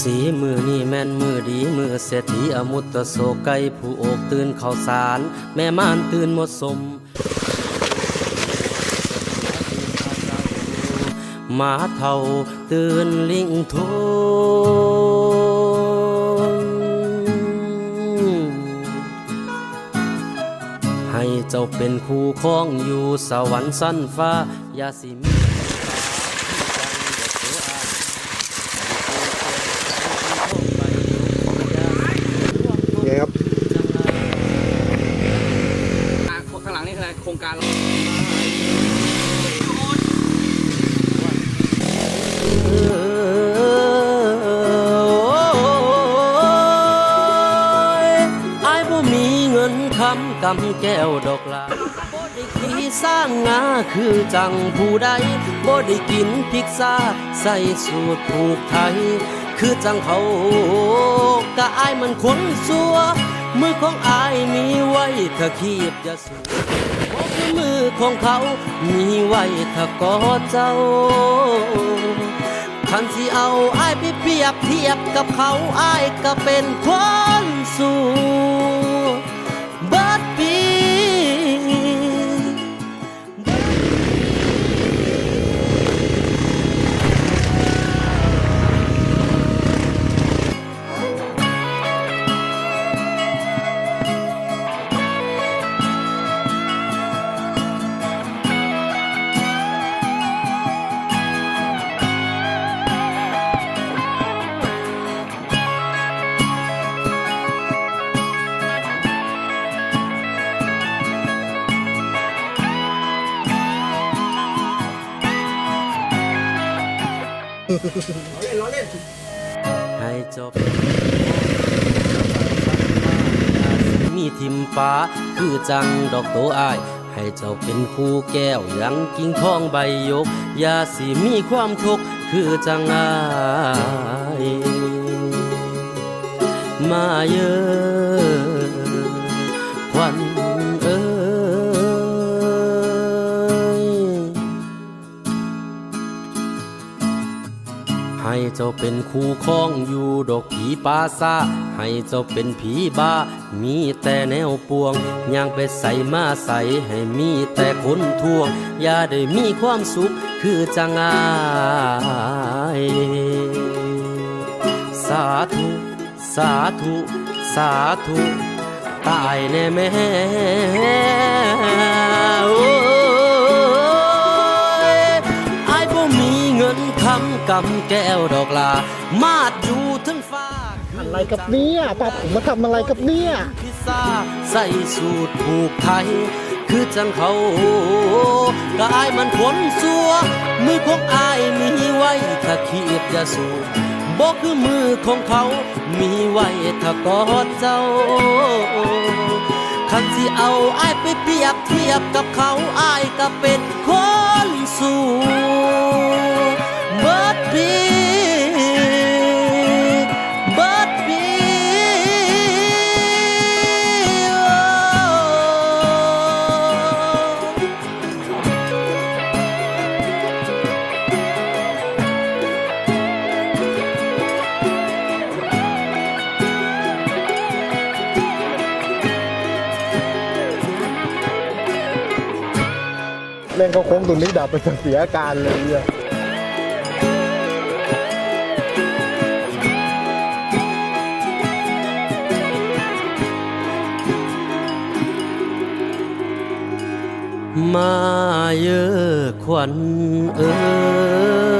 สีมือนี่แม่นมือดีมือเศรษฐีอมุตตโสไกผู้โอบตื่นข่าวสาร แม่ม่านตื่นหมดสมหมาเท่าตื่นลิงโทนให้เจ้าเป็นคู่ครองอยู่สวรรค์สั้นฟ้า ยาสิมี ไงครับ อะข้างหลังนี่คืออะไรโครง การเราไอ้ายบ่มีเงินคำกำแก้วดอกลาบ่ได้ขี่สร้างงาคือจังผู้ใดบ่ได้กินพิกซาใส่สูตรผูกไทย คือจังเขากะอายมันคนสัวมือของอายมีไว้ถ้าคีบจะสู มือของเขา มีไว้ถ้ากอดเจ้าคันสิเอาอ้ายไปเปรียบเทียบกับเขาอ้ายก็เป็นคนสูง ให้จบมีทิมฟ้าคือจังดอกโตอาย ให้เจ้าเป็นคู่แก้วยังกิ่งทองใบยกอย่าสิมีความทุกข์คือจังอาย มาเยอะ เจ้าเป็นคู่ครองอยู่ดอกผีปาซาให้เจ้าเป็นผีบ้า มีแต่แนวปวงย่างไปใส่มาใส่ให้มีแต่คนทวง อย่าได้มีความสุขคือจังอายสาธุสาธุ สาธุ ตายแน่แม่ำกำแก้วดอกลา มาดอยู่ถึงฟ้าอะไรกับเนี่ยป้าผมมาทำอะไรกับเนี่ยพิซซ่าใส่สูตรผูกไทย คือจังเขากอายมันผลสัว มือของอายมีไว้ถ้าขีบจะสูบบอกคือมือของเขา มีไว้ถ้ากอดเจ้าคันสิเอาอายไปเปรียบเทียบกับเขาอายก็เป็นคนสู้เเล่นเขาโค้งตรงนี้ดับไปจนเสียอาการเลยเนี่ยมาเยอะขวัญเอ้